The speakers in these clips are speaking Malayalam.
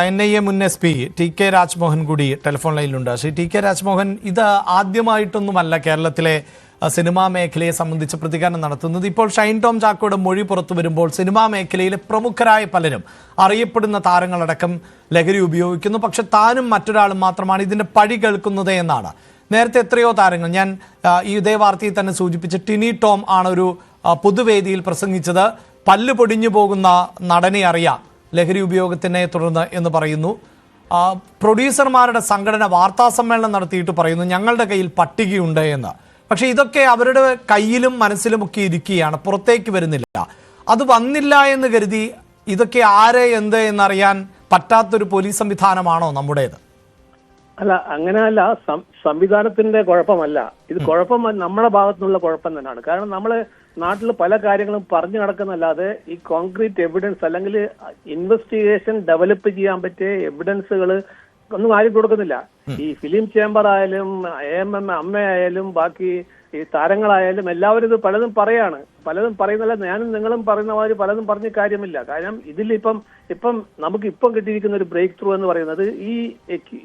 എൻ ഐ എ മുൻ S P T K Rajmohan കൂടി ടെലിഫോൺ ലൈനിലുണ്ട്. ശ്രീ ടി കെ രാജ്മോഹൻ ഇത് ആദ്യമായിട്ടൊന്നുമല്ല കേരളത്തിലെ സിനിമാ മേഖലയെ സംബന്ധിച്ച് പ്രതികരണം നടത്തുന്നത്. ഇപ്പോൾ ഷൈൻ ടോം ചാക്കോയുടെ മൊഴി പുറത്തു വരുമ്പോൾ സിനിമാ മേഖലയിലെ പ്രമുഖരായ പലരും അറിയപ്പെടുന്ന താരങ്ങളടക്കം ലഹരി ഉപയോഗിക്കുന്നു. പക്ഷെ താനും മറ്റൊരാളും മാത്രമാണ് ഇതിന്റെ പഴി കേൾക്കുന്നത് എന്നാണ്. നേരത്തെ എത്രയോ താരങ്ങൾ ഞാൻ ഈ ഇതേ വാർത്തയിൽ തന്നെ സൂചിപ്പിച്ച ടിനി ടോം ആണ് ഒരു പൊതുവേദിയിൽ പ്രസംഗിച്ചത്. പല്ല് പൊടിഞ്ഞു പോകുന്ന നടനെ അറിയാം. ലഹരി ഉപയോഗത്തിനെ തുടർന്ന് എന്ന് പറയുന്നു. പ്രൊഡ്യൂസർമാരുടെ സംഘടന വാർത്താ സമ്മേളനം നടത്തിയിട്ട് പറയുന്നു ഞങ്ങളുടെ കയ്യിൽ പട്ടികയുണ്ട് എന്ന്. പക്ഷെ ഇതൊക്കെ അവരുടെ കയ്യിലും മനസ്സിലും ഒക്കെ ഇരിക്കുകയാണ് പുറത്തേക്ക് വരുന്നില്ല. അത് വന്നില്ല എന്ന് കരുതി ഇതൊക്കെ ആരെ എന്ത് എന്നറിയാൻ പറ്റാത്തൊരു പോലീസ് സംവിധാനമാണോ നമ്മുടേത്? അല്ല അങ്ങനെയല്ല സം- സംവിധാനത്തിന്റെ കുഴപ്പമല്ല. ഇത് കുഴപ്പം നമ്മുടെ ഭാഗത്തുനിന്നുള്ള കുഴപ്പം തന്നെയാണ്. കാരണം നമ്മൾ നാട്ടിൽ പല കാര്യങ്ങളും പറഞ്ഞു നടക്കുന്നല്ലാതെ ഈ കോൺക്രീറ്റ് എവിഡൻസ് അല്ലെങ്കിൽ ഇൻവെസ്റ്റിഗേഷൻ ഡെവലപ്പ് ചെയ്യാൻ പറ്റിയ എവിഡൻസുകൾ ഒന്നും ആരും കൊടുക്കുന്നില്ല. ഈ ഫിലിം ചേംബർ ആയാലും എ എം അമ്മയായാലും ബാക്കി ഈ താരങ്ങളായാലും എല്ലാവരും ഇത് പലതും പറയാണ്. പലതും പറയുന്നില്ല ഞാനും നിങ്ങളും പറയുന്ന മാതിരി പലതും പറഞ്ഞ കാര്യമില്ല. കാരണം ഇതിലിപ്പം ഇപ്പം നമുക്ക് ഇപ്പം കിട്ടിയിരിക്കുന്ന ഒരു ബ്രേക്ക് ത്രൂ എന്ന് പറയുന്നത് ഈ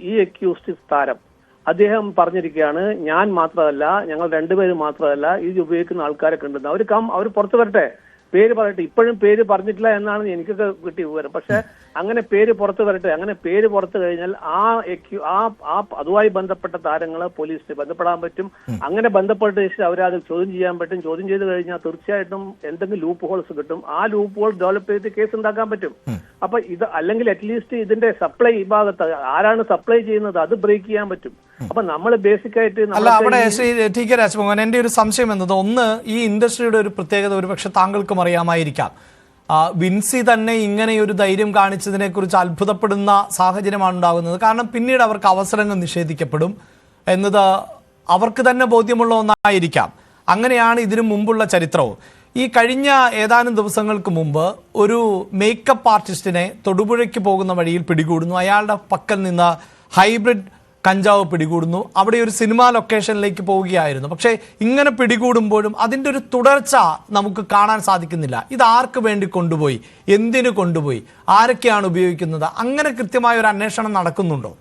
ഈ അക്യൂസ്ഡ് താരം. അദ്ദേഹം പറഞ്ഞിരിക്കുകയാണ് ഞാൻ മാത്രമല്ല ഞങ്ങൾ രണ്ടുപേര് മാത്രമല്ല ഇത് ഉപയോഗിക്കുന്ന ആൾക്കാരൊക്കെ ഉണ്ടെന്ന്. അവർ കം അവർ പുറത്തു വരട്ടെ. പേര് പറയട്ടെ. ഇപ്പോഴും പേര് പറഞ്ഞിട്ടില്ല എന്നാണ് എനിക്കൊക്കെ കിട്ടിയ വിവരം. പക്ഷെ അങ്ങനെ പേര് പുറത്തു വരട്ടെ അങ്ങനെ പേര് പുറത്തു കഴിഞ്ഞാൽ ആ ആ ആ അതുമായി ബന്ധപ്പെട്ട താരങ്ങളെ പോലീസിന് ബന്ധപ്പെടാൻ പറ്റും. അങ്ങനെ ബന്ധപ്പെട്ട അവരെ അത് ചോദ്യം ചെയ്യാൻ പറ്റും. ചോദ്യം ചെയ്ത് കഴിഞ്ഞാൽ തീർച്ചയായിട്ടും എന്തെങ്കിലും ലൂപ്പ് ഹോൾസ് കിട്ടും. ആ ലൂപ്പ് ഹോൾ ഡെവലപ്പ് ചെയ്ത് കേസ് ഉണ്ടാക്കാൻ പറ്റും. അപ്പൊ ഇത് അല്ലെങ്കിൽ അറ്റ്ലീസ്റ്റ് ഇതിന്റെ സപ്ലൈ ഈ ഭാഗത്ത് ആരാണ് സപ്ലൈ ചെയ്യുന്നത് അത് ബ്രേക്ക് ചെയ്യാൻ പറ്റും. അപ്പൊ നമ്മൾ ബേസിക് ആയിട്ട് അല്ല അവിടെ ശ്രീ ടി കെ രാജ്മോഹൻ എന്റെ ഒരു സംശയം എന്നത് ഒന്ന് ഈ ഇൻഡസ്ട്രിയുടെ ഒരു പ്രത്യേകത ഒരുപക്ഷെ താങ്കൾക്കും അറിയാമായിരിക്കാം. വിൻസി തന്നെ ഇങ്ങനെ ഒരു ധൈര്യം കാണിച്ചതിനെ കുറിച്ച് അത്ഭുതപ്പെടുന്ന സാഹചര്യമാണ് ഉണ്ടാകുന്നത്. കാരണം പിന്നീട് അവർക്ക് അവസരങ്ങൾ നിഷേധിക്കപ്പെടും എന്നത് അവർക്ക് തന്നെ ബോധ്യമുള്ള ഒന്നായിരിക്കാം. അങ്ങനെയാണ് ഇതിനു മുമ്പുള്ള ചരിത്രവും. ഈ കഴിഞ്ഞ ഏതാനും ദിവസങ്ങൾക്ക് മുമ്പ് ഒരു മേക്കപ്പ് ആർട്ടിസ്റ്റിനെ തൊടുപുഴയ്ക്ക് പോകുന്ന വഴിയിൽ പിടികൂടുന്നു. അയാളുടെ പക്കൽ നിന്ന് ഹൈബ്രിഡ് കഞ്ചാവ് പിടികൂടുന്നു. അവിടെ ഒരു സിനിമാ ലൊക്കേഷനിലേക്ക് പോവുകയായിരുന്നു. പക്ഷേ ഇങ്ങനെ പിടികൂടുമ്പോഴും അതിന്റെ ഒരു തുടർച്ച നമുക്ക് കാണാൻ സാധിക്കുന്നില്ല. ഇത് ആർക്ക് വേണ്ടി കൊണ്ടുപോയി? എന്തിനു കൊണ്ടുപോയി? ആരൊക്കെയാണ് ഉപയോഗിക്കുന്നത്? അങ്ങനെ കൃത്യമായ ഒരു അന്വേഷണം നടക്കുന്നുണ്ടോ?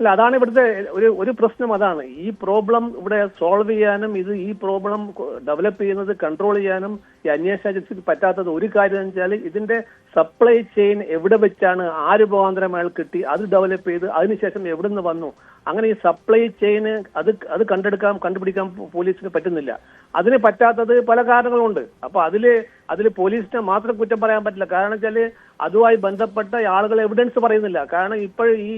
അല്ല അതാണ് ഇവിടുത്തെ ഒരു ഒരു പ്രശ്നം അതാണ്. ഈ പ്രോബ്ലം ഇവിടെ സോൾവ് ചെയ്യാനും ഇത് ഈ പ്രോബ്ലം ഡെവലപ്പ് ചെയ്യുന്നത് കൺട്രോൾ ചെയ്യാനും ഈ അന്വേഷണ ഏജൻസിക്ക് പറ്റാത്തത് ഒരു കാര്യം എന്ന് വെച്ചാൽ ഇതിന്റെ സപ്ലൈ ചെയിൻ എവിടെ വെച്ചാണ് ആര് മുഖാന്തരം അയാൾ കിട്ടി അത് ഡെവലപ്പ് ചെയ്ത് അതിനുശേഷം എവിടെ നിന്ന് വന്നു. അങ്ങനെ ഈ സപ്ലൈ ചെയിന് അത് അത് കണ്ടെടുക്കാൻ കണ്ടുപിടിക്കാൻ പോലീസിന് പറ്റുന്നില്ല. അതിന് പറ്റാത്തത് പല കാരണങ്ങളുണ്ട്. അപ്പൊ അതിൽ അതിൽ പോലീസിനെ മാത്രം കുറ്റം പറയാൻ പറ്റില്ല. കാരണം വെച്ചാൽ അതുമായി ബന്ധപ്പെട്ട ആളുകൾ എവിഡൻസ് പറയുന്നില്ല. കാരണം ഇപ്പോൾ ഈ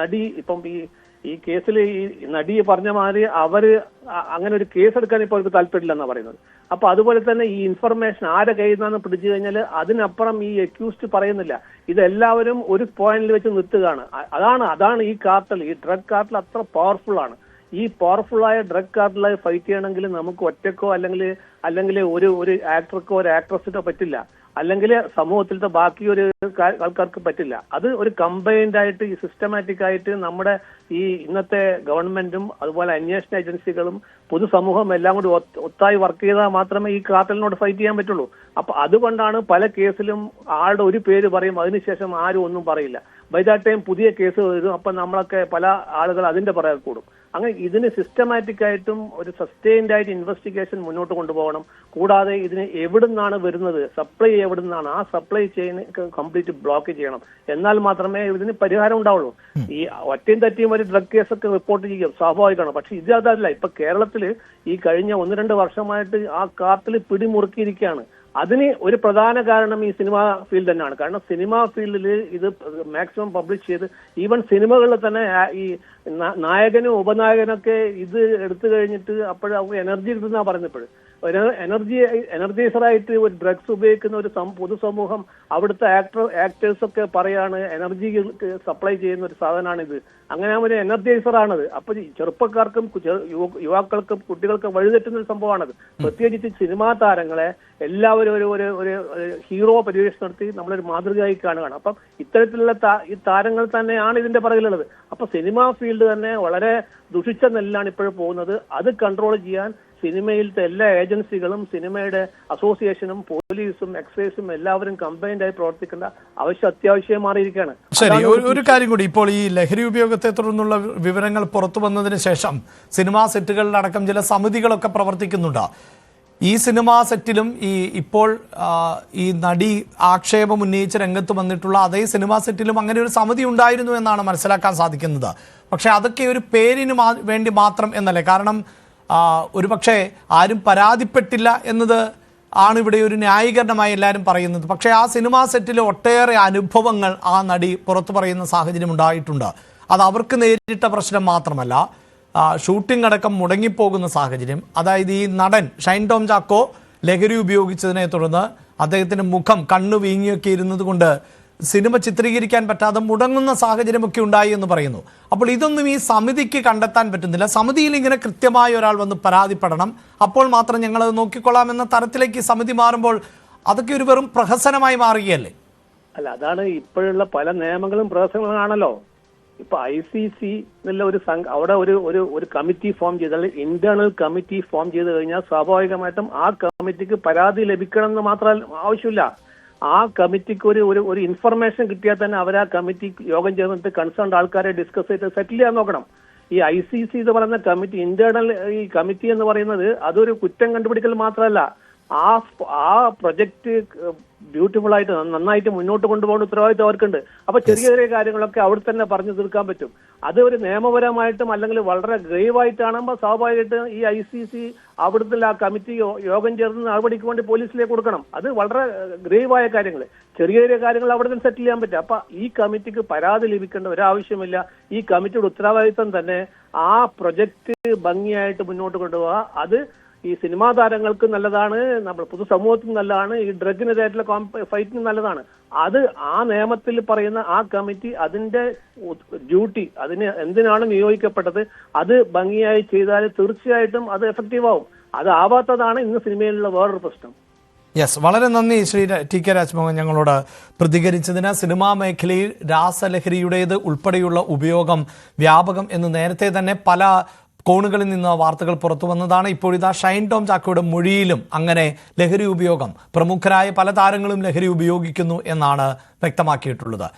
നടി ഇപ്പം ഈ ഈ കേസിൽ ഈ നടി പറഞ്ഞ മാതിരി അവർ അങ്ങനെ ഒരു കേസ് എടുക്കാൻ ഇപ്പോൾ അവർക്ക് താല്പര്യമില്ലെന്നാണ് പറയുന്നത്. അപ്പൊ അതുപോലെ തന്നെ ഈ ഇൻഫർമേഷൻ ആരെ കയ്യിൽ നിന്നാണ് പിടിച്ചു കഴിഞ്ഞാൽ അതിനപ്പുറം ഈ അക്യൂസ്ഡ് പറയുന്നില്ല. ഇതെല്ലാവരും ഒരു പോയിന്റിൽ വെച്ച് നിർത്തുകയാണ് അതാണ് അതാണ് ഈ കാർട്ടൽ ഈ ഡ്രഗ് കാർട്ടൽ അത്ര പവർഫുൾ ആണ്. ഈ പവർഫുൾ ആയ ഡ്രഗ് കാർട്ടലായി ഫൈറ്റ് ചെയ്യണമെങ്കിൽ നമുക്ക് ഒറ്റക്കോ അല്ലെങ്കിൽ അല്ലെങ്കിൽ ഒരു ഒരു ആക്ടർക്കോ ഒരു ആക്ട്രസിനോ പറ്റില്ല. അല്ലെങ്കിൽ സമൂഹത്തിലത്തെ ബാക്കി ഒരു ആൾക്കാർക്ക് പറ്റില്ല. അത് ഒരു കമ്പൈൻഡ് ആയിട്ട് ഈ സിസ്റ്റമാറ്റിക് ആയിട്ട് നമ്മുടെ ഈ ഇന്നത്തെ ഗവൺമെന്റും അതുപോലെ അന്വേഷണ ഏജൻസികളും പൊതുസമൂഹം എല്ലാം കൂടി ഒത്ത- ഒത്തായി വർക്ക് ചെയ്താൽ മാത്രമേ ഈ കാർട്ടലിനോട് ഫൈറ്റ് ചെയ്യാൻ പറ്റുള്ളൂ. അപ്പൊ അതുകൊണ്ടാണ് പല കേസിലും ആളുടെ ഒരു പേര് പറയും അതിനുശേഷം ആരും ഒന്നും പറയില്ല. ബൈ ദാറ്റ് ടൈം പുതിയ കേസ് വരും അപ്പൊ നമ്മളൊക്കെ പല ആളുകൾ അതിന്റെ പുറകെ കൂടും. അങ്ങനെ ഇതിന് സിസ്റ്റമാറ്റിക് ആയിട്ടും ഒരു സസ്റ്റൈൻഡ് ആയിട്ട് ഇൻവെസ്റ്റിഗേഷൻ മുന്നോട്ട് കൊണ്ടുപോകണം. കൂടാതെ ഇതിന് എവിടുന്നാണ് വരുന്നത് സപ്ലൈ എവിടുന്നാണ് ആ സപ്ലൈ ചെയിൻ കംപ്ലീറ്റ് ബ്ലോക്ക് ചെയ്യണം. എന്നാൽ മാത്രമേ ഇതിന് പരിഹാരം ഉണ്ടാവുള്ളൂ. ഈ ഒറ്റയും തറ്റിയും ഒരു ഡ്രഗ് കേസൊക്കെ റിപ്പോർട്ട് ചെയ്യും സ്വാഭാവികമാണ്. പക്ഷെ ഇത് അതല്ല ഇപ്പൊ കേരളത്തിൽ ഈ കഴിഞ്ഞ ഒന്ന് രണ്ട് വർഷമായിട്ട് ആ കാർട്ടിൽ പിടിമുറുക്കിയിരിക്കുകയാണ്. അതിന് ഒരു പ്രധാന കാരണം ഈ സിനിമാ ഫീൽഡ് തന്നെയാണ്. കാരണം സിനിമാ ഫീൽഡിൽ ഇത് മാക്സിമം പബ്ലിഷ് ചെയ്ത് ഈവൻ സിനിമകളിൽ തന്നെ ഈ നായകനും ഉപനായകനൊക്കെ ഇത് എടുത്തു കഴിഞ്ഞിട്ട് അപ്പോഴും എനർജി കിട്ടുന്ന പറഞ്ഞപ്പോഴും എനർജി എനർജൈസറായിട്ട് ഒരു ഡ്രഗ്സ് ഉപയോഗിക്കുന്ന ഒരു പൊതുസമൂഹം അവിടുത്തെ ആക്ടർ ആക്ടേഴ്സ് ഒക്കെ പറയാണ് എനർജി സപ്ലൈ ചെയ്യുന്ന ഒരു സാധനമാണിത് അങ്ങനെ ഒരു എനർജൈസർ ആണത് അപ്പൊ ചെറുപ്പക്കാർക്കും യുവാക്കൾക്കും കുട്ടികൾക്കും വഴിതെറ്റുന്ന ഒരു സംഭവമാണത്. പ്രത്യേകിച്ച് സിനിമാ താരങ്ങളെ എല്ലാവരും ഒരു ഒരു ഒരു ഹീറോ പരിവേഷം നടത്തി നമ്മളൊരു മാതൃകയായി കാണുകയാണ്. അപ്പം ഇത്തരത്തിലുള്ള ഈ താരങ്ങൾ തന്നെയാണ് ഇതിന്റെ പുറകിലുള്ളത്. അപ്പൊ സിനിമാ ഫീൽഡ് തന്നെ വളരെ ദുഷിച്ച നെല്ലാണ് ഇപ്പോഴും പോകുന്നത്. അത് കൺട്രോൾ ചെയ്യാൻ സിനിമയിലത്തെ എല്ലാ ഏജൻസികളും സിനിമയുടെ അസോസിയേഷനും പോലീസും എക്സൈസും എല്ലാവരും കമ്പൈൻഡ് ആയി പ്രവർത്തിക്കേണ്ട ആവശ്യം അത്യാവശ്യമായി മാറിയിരിക്കുകയാണ്. ശരി ഒരു ഒരു കാര്യം കൂടി. ഇപ്പോൾ ഈ ലഹരി ഉപയോഗത്തെ തുടർന്നുള്ള വിവരങ്ങൾ പുറത്തു വന്നതിന് ശേഷം സിനിമാ സെറ്റുകളിലടക്കം ചില സമിതികളൊക്കെ പ്രവർത്തിക്കുന്നുണ്ട്. ഈ സിനിമാ സെറ്റിലും ഈ ഇപ്പോൾ ഈ നടി ആക്ഷേപം ഉന്നയിച്ച രംഗത്ത് വന്നിട്ടുള്ള അതേ സിനിമാ സെറ്റിലും അങ്ങനെ ഒരു സമിതി ഉണ്ടായിരുന്നു എന്നാണ് മനസ്സിലാക്കാൻ സാധിക്കുന്നത്. പക്ഷേ അതൊക്കെ ഒരു പേരിന് വേണ്ടി മാത്രം എന്നല്ലേ? കാരണം ആ, ഒരു പക്ഷേ ആരും പരാതിപ്പെട്ടില്ല എന്നത് ആണ് ഇവിടെ ഒരു ന്യായീകരണമായി എല്ലാവരും പറയുന്നത്. പക്ഷേ ആ സിനിമാ സെറ്റിലെ ഒട്ടേറെ അനുഭവങ്ങൾ ആ നടി പുറത്തു പറയുന്ന സാഹചര്യം ഉണ്ടായിട്ടുണ്ട്. അത് അവർക്ക് നേരിട്ട പ്രശ്നം മാത്രമല്ല ഷൂട്ടിംഗ് അടക്കം മുടങ്ങിപ്പോകുന്ന സാഹചര്യം. അതായത് ഈ നടൻ ഷൈൻ ടോം ചാക്കോ ലഹരി ഉപയോഗിച്ചതിനെ തുടർന്ന് അദ്ദേഹത്തിന്റെ മുഖം കണ്ണു വീങ്ങിയൊക്കെ ഇരുന്നത് കൊണ്ട് സിനിമ ചിത്രീകരിക്കാൻ പറ്റാതെ മുടങ്ങുന്ന സാഹചര്യമൊക്കെ ഉണ്ടായി എന്ന് പറയുന്നു. അപ്പോൾ ഇതൊന്നും ഈ സമിതിക്ക് കണ്ടെത്താൻ പറ്റുന്നില്ല. സമിതിയിൽ ഇങ്ങനെ കൃത്യമായ ഒരാൾ വന്ന് പരാതിപ്പെടണം. അപ്പോൾ മാത്രം ഞങ്ങൾ അത് നോക്കിക്കൊള്ളാം എന്ന തരത്തിലേക്ക് സമിതി മാറുമ്പോൾ അതൊക്കെ ഒരു വെറും പ്രഹസനമായി മാറുകയല്ലേ? അല്ല അതാണ് ഇപ്പോഴുള്ള പല നിയമങ്ങളും പ്രഹസനങ്ങളാണല്ലോ. ഇപ്പൊ ഐ സി സി എന്നുള്ള ഒരു സംഘ അവിടെ ഒരു ഒരു ഒരു കമ്മിറ്റി ഫോം ചെയ്താൽ ഇന്റേണൽ കമ്മിറ്റി ഫോം ചെയ്ത് കഴിഞ്ഞാൽ സ്വാഭാവികമായിട്ടും ആ കമ്മിറ്റിക്ക് പരാതി ലഭിക്കണം എന്ന് മാത്രം ആവശ്യമില്ല. ആ കമ്മിറ്റിക്ക് ഒരു ഒരു ഒരു ഇൻഫർമേഷൻ കിട്ടിയാൽ തന്നെ അവർ ആ കമ്മിറ്റി യോഗം ചേർന്നിട്ട് കൺസേൺ ആൾക്കാരെ ഡിസ്കസ് ചെയ്ത് സെറ്റിൽ ചെയ്യാൻ നോക്കണം. ഈ ഐ സി സി എന്ന് പറയുന്ന കമ്മിറ്റി ഇന്റേണൽ ഈ കമ്മിറ്റി എന്ന് പറയുന്നത് അതൊരു കുറ്റം കണ്ടുപിടിക്കൽ മാത്രമല്ല. ആ ആ പ്രൊജക്ട് ബ്യൂട്ടിഫുൾ ആയിട്ട് നന്നായിട്ട് മുന്നോട്ട് കൊണ്ടുപോകുന്ന ഉത്തരവാദിത്വം അവർക്കുണ്ട്. അപ്പൊ ചെറിയ ചെറിയ കാര്യങ്ങളൊക്കെ അവിടെ തന്നെ പറഞ്ഞു തീർക്കാൻ പറ്റും. അത് ഒരു നിയമപരമായിട്ടും അല്ലെങ്കിൽ വളരെ ഗ്രേവ് ആയിട്ടാണുമ്പോൾ സ്വാഭാവികമായിട്ട് ഈ ഐ സി സി അവിടുത്തെ ആ കമ്മിറ്റി യോഗം ചേർന്ന് നടപടിക്ക് വേണ്ടി പോലീസിലേക്ക് കൊടുക്കണം. അത് വളരെ ഗ്രേവ് ആയ കാര്യങ്ങൾ. ചെറിയ ചെറിയ കാര്യങ്ങൾ അവിടെ നിന്ന് സെറ്റിൽ ചെയ്യാൻ പറ്റും. അപ്പൊ ഈ കമ്മിറ്റിക്ക് പരാതി ലഭിക്കേണ്ട ഒരാവശ്യമില്ല. ഈ കമ്മിറ്റിയുടെ ഉത്തരവാദിത്വം തന്നെ ആ പ്രൊജക്ട് ഭംഗിയായിട്ട് മുന്നോട്ട് കൊണ്ടുപോകുക അത് ഈ സിനിമാ താരങ്ങൾക്ക് നല്ലതാണ് നമ്മൾ പൊതുസമൂഹത്തിന് നല്ലതാണ് ഈ ഡ്രഗിനെതിരായിട്ടുള്ള ഫൈറ്റിന് നല്ലതാണ്. അത് ആ നിയമത്തിൽ പറയുന്ന ആ കമ്മിറ്റി അതിന്റെ ഡ്യൂട്ടി അതിന് എന്തിനാണ് നിയോഗിക്കപ്പെട്ടത് അത് ഭംഗിയായി ചെയ്താൽ തീർച്ചയായിട്ടും അത് എഫക്റ്റീവ് ആവും അത് ആവാത്തതാണ് ഇന്ന് സിനിമയിലുള്ള വേറൊരു പ്രശ്നം. യെസ് വളരെ നന്ദി ശ്രീ ടി കെ രാജ്മോഹൻ ഞങ്ങളോട് പ്രതികരിച്ചതിന്. സിനിമാ മേഖലയിൽ രാസലഹരിയുടേത് ഉൾപ്പെടെയുള്ള ഉപയോഗം വ്യാപകം എന്ന് നേരത്തെ തന്നെ പല കോണുകളിൽ നിന്ന് വാർത്തകൾ പുറത്തു വന്നതാണ്. ഇപ്പോഴിതാ ഷൈൻ ടോം ചാക്കോയുടെ മൊഴിയിലും അങ്ങനെ ലഹരി ഉപയോഗം പ്രമുഖരായ പല താരങ്ങളും ലഹരി ഉപയോഗിക്കുന്നു എന്നാണ് വ്യക്തമാക്കിയിട്ടുള്ളത്.